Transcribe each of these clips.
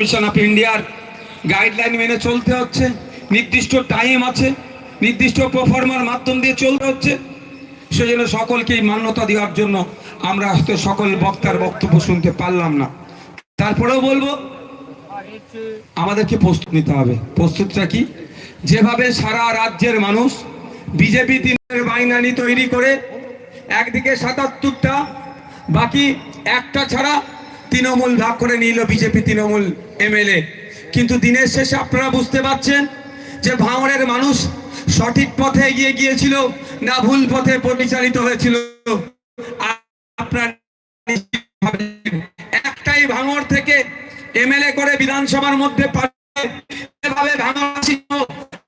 Commission of ইন্ডিয়ার guideline মেনে চলতে হচ্ছে। নির্দিষ্ট টাইম আছে, নির্দিষ্ট প্রফর্মার মাধ্যম দিয়ে চলতে হচ্ছে। সেজন্য সকলকেই মান্যতা দেওয়ার জন্য আমরা হয়তো সকল বক্তার বক্তব্য শুনতে পারলাম না। তারপরেও বলব, আমাদেরকে প্রস্তুত নিতে হবে। প্রস্তুতটা কি? যেভাবে সারা রাজ্যের মানুষ বিজেপি দিনের বাইনানি তৈরি করে, একদিকে সাতাত্তরটা, বাকি একটা ছাড়া তৃণমূল ভাগ করে নিল বিজেপি তৃণমূল এমএলএ। কিন্তু দিনের শেষে আপনারা বুঝতে পারছেন যে ভাঙড়ের মানুষ সঠিক পথে এগিয়ে গিয়েছিল, না ভুল পথে পরিচালিত হয়েছিল। একটাই ভাঙড় থেকে এমএলএ করে বিধানসভার মধ্যে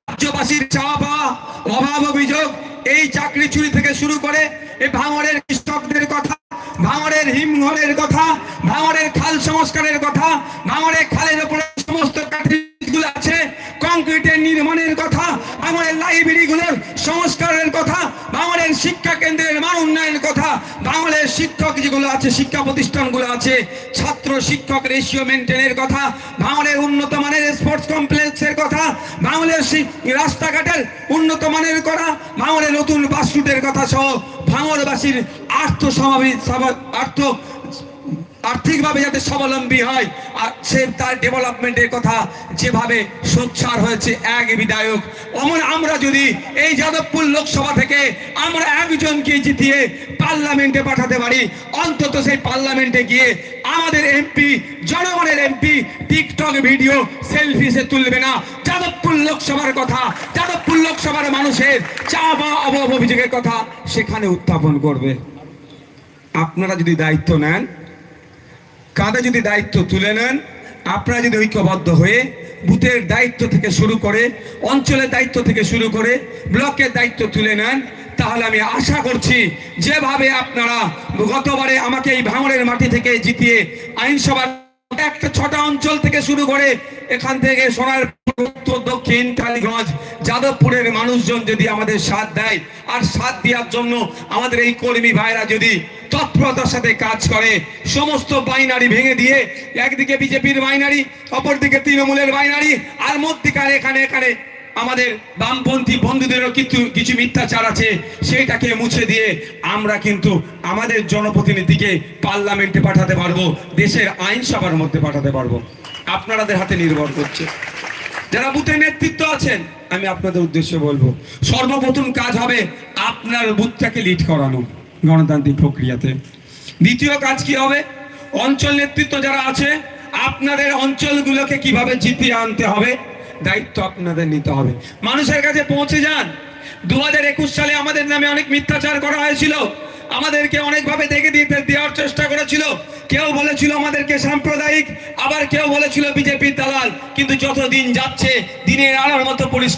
রাজ্যবাসীর চাওয়া পাওয়া, অভাব অভিযোগ, এই চাকরি চুরি থেকে শুরু করে এই ভাঙড়ের কৃষকদের কথা ভাঙড়ের হিমঘরের কথা, ভাঙড়ের খাল সংস্কারের কথা, ভাঙড়ের খালের উপরে সমস্ত কাঠিগুলো আছে, কংক্রিটের নির্মাণের কথা, ভাঙড়ের লাইব্রেরিগুলোর সংস্কারের কথা, ভাঙড়ের শিক্ষা কেন্দ্রের কথা ভাঙড়ের শিক্ষক যেগুলো আছে, শিক্ষা প্রতিষ্ঠানগুলো আছে, ছাত্র শিক্ষক রেশিও মেনটেনের কথা ভাঙড়ের উন্নত মানের স্পোর্টস কমপ্লেক্সের কথা শি- রাস্তাঘাটের উন্নত মানের করা ভাঙড়ের নতুন বাস রুটের কথা সহ ভাঙড়বাসীর আর্থ সমাবেশ আর্থ, আর্থিকভাবে যাতে স্বাবলম্বী হয়, আর সে তার ডেভেলপমেন্টের কথা যেভাবে সোচ্চার হয়েছে এক বিধায়ক। অমন আমরা যদি এই যাদবপুর লোকসভা থেকে আমরা একজনকে জিতিয়ে পার্লামেন্টে পাঠাতে পারি। অন্তত সেই পার্লামেন্টে গিয়ে আমাদের এমপি, জনগণের এমপি টিকটক ভিডিও সেলফি সে তুলবে না। যাদবপুর লোকসভার কথা, যাদবপুর লোকসভার মানুষের চা বা অভাব অভিযোগের কথা সেখানে উত্থাপন করবে। আপনারা যদি দায়িত্ব নেন, কাঁধে যদি দায়িত্ব তুলে নেন, আপনারা যদি ঐক্যবদ্ধ হয়ে বুথের দায়িত্ব থেকে শুরু করে, অঞ্চলের দায়িত্ব থেকে শুরু করে, ব্লকের দায়িত্ব তুলে নেন তাহলে আমি আশা করছি যেভাবে আপনারা গতবারে আমাকে এই ভাঙড়ের মাটি থেকে জিতিয়ে আইনসভার একটা ছটা অঞ্চল থেকে শুরু করে এখান থেকে সোনার দক্ষিণ টালিগঞ্জ যাদবপুরের মানুষজন যদি আমাদের সাথ দেয়, আর সাথ দেওয়ার জন্য আমাদের এই কর্মী ভাইরা যদি তৎপরতার সাথে কাজ করে, সমস্ত বাইনারি ভেঙে দিয়ে, একদিকে বিজেপির বাইনারি, অপরদিকে তৃণমূলের বাইনারি, আর মধ্যিকার এখানে এখানে আমাদের বামপন্থী বন্ধুদেরও কিন্তু কিছু মিথ্যাচার আছে, সেইটাকে মুছে দিয়ে আমরা কিন্তু আমাদের জনপ্রতিনিধিকে পার্লামেন্টে পাঠাতে পারব, দেশের আইনসভার মধ্যে পাঠাতে পারব। আপনাদের হাতে নির্ভর করছে। যারা বুথের নেতৃত্ব আছেন, আমি আপনাদের উদ্দেশ্যে বলব, সর্বপ্রথম কাজ হবে আপনার বুথটাকে লিড করানো গণতান্ত্রিক প্রক্রিয়াতে। দ্বিতীয় কাজ কি হবে? অঞ্চল নেতৃত্ব যারা আছে, আপনাদের অঞ্চলগুলোকে কীভাবে জিতিয়ে আনতে হবে? দায়িত্ব আপনাদের নিতে হবে। মানুষের কাছে পৌঁছে যান। দু হাজার একুশ সালে আমাদের নামে অনেক মিথ্যাচার করা হয়েছিল। আমাদেরকে অনেকভাবে দেখে দিতে দেওয়ার চেষ্টা করেছিল। কেউ বলেছিল আমাদেরকে সাম্প্রদায়িক, আবার কেউ বলেছিল বিজেপির দালাল। কিন্তু যত দিন যাচ্ছে, দিনের আলোর মতো পরিষ্কার